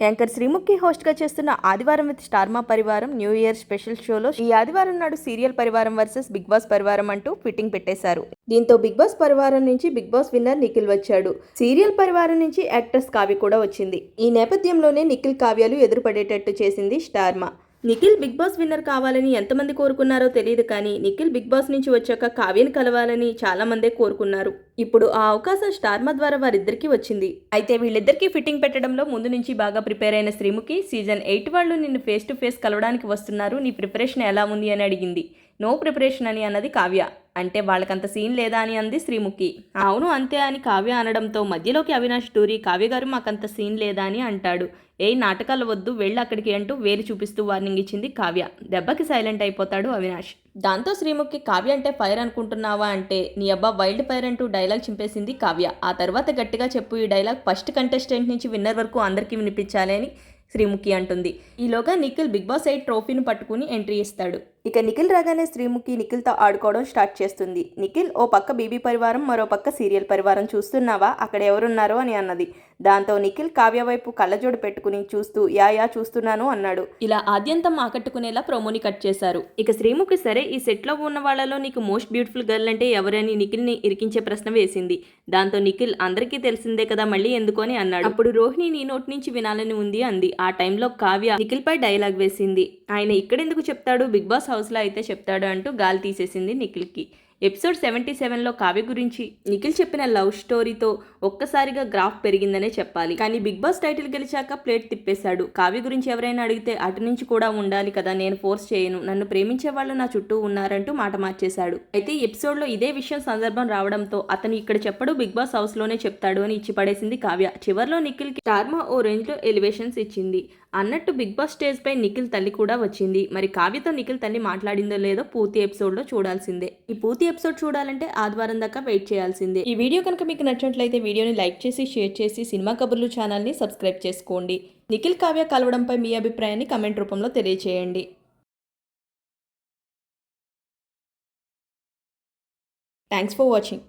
Anchor Sreemukhi హోస్ట్గా చేస్తున్న ఆదివారం with Star Maa పరివారం న్యూ ఇయర్ స్పెషల్ షోలో ఈ ఆదివారం నాడు సీరియల్ పరివారం వర్సెస్ బిగ్ బాస్ పరివారం అంటూ ఫిట్టింగ్ పెట్టేశారు. దీంతో బిగ్ బాస్ పరివారం నుంచి బిగ్ బాస్ విన్నర్ నిఖిల్ వచ్చాడు. సీరియల్ పరివారం నుంచి యాక్ట్రెస్ కావ్య కూడా వచ్చింది. ఈ నేపథ్యంలోనే నిఖిల్ కావ్యాలు ఎదురుపడేటట్టు చేసింది Star Maa. Nikhil big Boss winner కావాలని ఎంతమంది కోరుకున్నారో తెలియదు కానీ నిఖిల్ బిగ్ బాస్ నుంచి వచ్చాక కావ్యని కలవాలని చాలామందే కోరుకున్నారు. ఇప్పుడు ఆ అవకాశం స్టార్మా ద్వారా వారిద్దరికీ వచ్చింది. అయితే వీళ్ళిద్దరికీ ఫిట్టింగ్ పెట్టడంలో ముందు నుంచి బాగా ప్రిపేర్ అయిన శ్రీముఖి సీజన్ ఎయిట్ వాళ్ళు నిన్ను ఫేస్ టు ఫేస్ కలవడానికి వస్తున్నారు. నీ ప్రిపరేషన్ ఎలా ఉంది అని అడిగింది. నో ప్రిపరేషన్ అని అన్నది కావ్య. అంటే వాళ్ళకంత సీన్ లేదా అని అంది శ్రీముఖి. అవును అంతే అని కావ్య అనడంతో మధ్యలోకి అవినాష్ టూరి కావ్య గారు మాకంత సీన్ లేదా అని అంటాడు. ఏ నాటకాలు వద్దు వెళ్ళి అక్కడికి అంటూ వేలు చూపిస్తూ వార్నింగ్ ఇచ్చింది కావ్య. దెబ్బకి సైలెంట్ అయిపోతాడు అవినాష్. దాంతో శ్రీముఖి కావ్య అంటే ఫైర్ అనుకుంటున్నావా అంటే నీ అబ్బా వైల్డ్ ఫైర్ అంటూ డైలాగ్ చింపేసింది కావ్య. ఆ తర్వాత గట్టిగా చెప్పు ఈ డైలాగ్ ఫస్ట్ కంటెస్టెంట్ నుంచి విన్నర్ వరకు అందరికీ వినిపించాలి అని శ్రీముఖి అంటుంది. ఈలోగా నిఖిల్ బిగ్ బాస్ ఎయిట్ ట్రోఫీని పట్టుకుని ఎంట్రీ ఇస్తాడు. ఇక నిఖిల్ రాగానే శ్రీముఖి నిఖిల్తో ఆడుకోవడం స్టార్ట్ చేస్తుంది. నిఖిల్ ఓ పక్క బీబీ పరివారం మరో పక్క సీరియల్ పరివారం చూస్తున్నావా? అక్కడ ఎవరున్నారో అని అన్నది. దాంతో నిఖిల్ కావ్య వైపు కళ్ళజోడు పెట్టుకుని చూస్తూ యా యా చూస్తున్నాను అన్నాడు. ఇలా ఆద్యంతం ఆకట్టుకునేలా ప్రోమోని కట్ చేశారు. ఇక శ్రీముఖి సరే ఈ సెట్లో ఉన్న వాళ్ళలో నీకు మోస్ట్ బ్యూటిఫుల్ గర్ల్ అంటే ఎవరని నిఖిల్ని ఇరికించే ప్రశ్న వేసింది. దాంతో నిఖిల్ అందరికీ తెలిసిందే కదా మళ్ళీ ఎందుకు అని అన్నాడు. అప్పుడు రోహిణి నీ నోటి నుంచి వినాలని ఉంది అంది. ఆ టైంలో కావ్య నిఖిల్ పై డైలాగ్ వేసింది. ఆయన ఇక్కడెందుకు చెప్తాడు? బిగ్ బాస్ హౌస్లో అయితే చెప్తాడు అంటూ గాలి తీసేసింది నిఖిల్కి. ఎపిసోడ్ సెవెంటీ సెవెన్లో కావ్య గురించి నిఖిల్ చెప్పిన లవ్ స్టోరీతో ఒక్కసారిగా గ్రాఫ్ పెరిగిందనే చెప్పాలి. కానీ బిగ్ బాస్ టైటిల్ గెలిచాక ప్లేట్ తిప్పేశాడు. కావ్య గురించి ఎవరైనా అడిగితే అటు నుంచి కూడా ఉండాలి కదా నేను ఫోర్స్ చేయను. నన్ను ప్రేమించే వాళ్ళు నా చుట్టూ ఉన్నారంటూ మాట మార్చేశాడు. అయితే ఈ ఎపిసోడ్లో ఇదే విషయం సందర్భం రావడంతో అతను ఇక్కడ చెప్పడు బిగ్ బాస్ హౌస్లోనే చెప్తాడు అని ఇచ్చి పడేసింది కావ్య. చివరిలో నిఖిల్కి టార్మా ఓ రేంజ్లో ఎలివేషన్స్ ఇచ్చింది. అన్నట్టు బిగ్ బాస్ స్టేజ్ పై నిఖిల్ తల్లి కూడా వచ్చింది. మరి కావ్యతో నిఖిల్ తల్లి మాట్లాడిందో లేదో పూర్తి ఎపిసోడ్లో చూడాల్సిందే. ఈ పూర్తి ఎపిసోడ్ చూడాలంటే ఆదివారం దాకా వెయిట్ చేయాల్సిందే. ఈ వీడియో కనుక మీకు నచ్చినట్లయితే వీడియోని లైక్ చేసి షేర్ చేసి సినిమా కబుర్లు ఛానల్ని సబ్స్క్రైబ్ చేసుకోండి. నిఖిల్ కావ్య కలవడంపై మీ అభిప్రాయాన్ని కమెంట్ రూపంలో తెలియచేయండి. Thanks for watching